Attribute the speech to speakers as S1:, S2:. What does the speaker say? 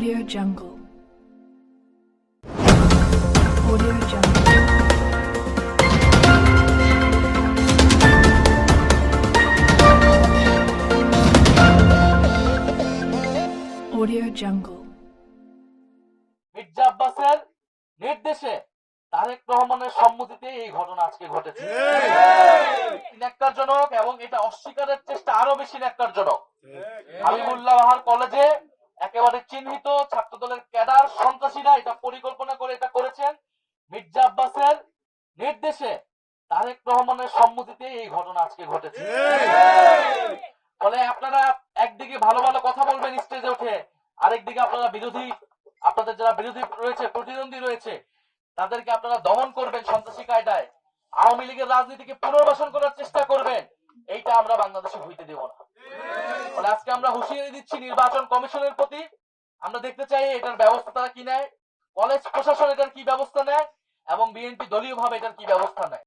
S1: Jungle. Audio Jungle. Audio Jungle.
S2: Mirza আব্বাসের নির্দেশে তারেক রহমানের সম্মতিতে এই ঘটনা আজকে ঘটেছে ন্যাক্কারজনক এবং এটা অস্বীকারের চেষ্টা আরও বেশি ন্যাক্কারজনক হাবিবুল্লাহ বাহার কলেজে একেবারে চিহ্নিত ছাত্র দলের ক্যাডার সন্ত্রাসীরা এটা পরিকল্পনা করে এটা করেছেন। মির্জা আব্বাসের নির্দেশে তারেক রহমানের সম্মতিতে এই ঘটনা আজকে ঘটেছে। ফলে আপনারা একদিকে ভালো ভালো কথা বলবেন স্টেজে উঠে, আরেকদিকে আপনারা বিরোধী, আপনাদের যারা বিরোধী রয়েছে, প্রতিদ্বন্দ্বী রয়েছে, তাদেরকে আপনারা দমন করবেন সন্ত্রাসী কায়দায়। আওয়ামী লীগের রাজনীতিকে পুনর্বাসন করার চেষ্টা করবেন, এইটা আমরা বাংলাদেশে হইতে দেব না। ফলে আজকে আমরা হুঁশিয়ারি দিচ্ছি নির্বাচন কমিশনের প্রতি। আমরা দেখতে চাই এটার ব্যবস্থা তারা কি নেয়, কলেজ প্রশাসন এটার কি ব্যবস্থা নেয়, এবং বিএনপি দলীয় ভাবে এটার কি ব্যবস্থা নেয়।